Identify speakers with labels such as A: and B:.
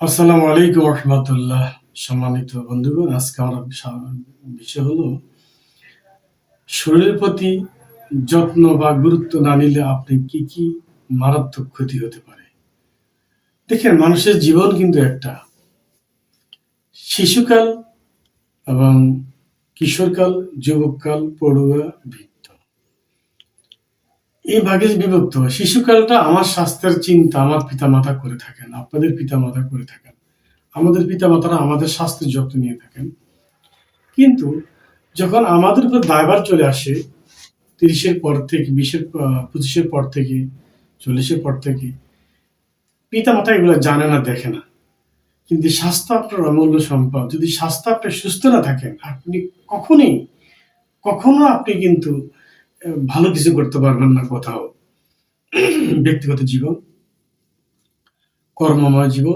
A: আসসালামু আলাইকুম রহমতুল্লাহ, সম্মানিত বন্ধুগণ, আজকে আমার বিষয় হলো, শরীরের প্রতি যত্ন বা গুরুত্ব না নিলে আপনি কি কি মারাত্মক ক্ষতি হতে পারে? দেখেন, মানুষের জীবন কিন্তু একটা। শিশুকাল এবং কিশোরকাল, যুবককাল, পড়ুয়া, বৃদ্ধ। এই ভাগে বিভক্ত, শিশুকালটা আমার স্বাস্থ্যের চিন্তা আমার পিতামাতা করে থাকেন, আপনাদের পিতামাতা করে থাকেন, আমাদের পিতামাতারা আমাদের স্বাস্থ্যের যত্ন নিয়ে থাকেন। কিন্তু যখন আমাদের উপর দায়ভার চলে আসে, তিরিশের পর থেকে, বিশের পঁচিশের পর থেকে, চল্লিশের পর থেকে, পিতামাতা এগুলো জানে না, দেখে না। কিন্তু স্বাস্থ্য আপনার অমূল্য সম্পদ। যদি স্বাস্থ্য আপনি সুস্থ না থাকেন, আপনি কখনোই, কখনো আপনি কিন্তু ভালো কিছু করতে পারবেন না কোথাও। ব্যক্তিগত জীবন কর্মময় জীবন।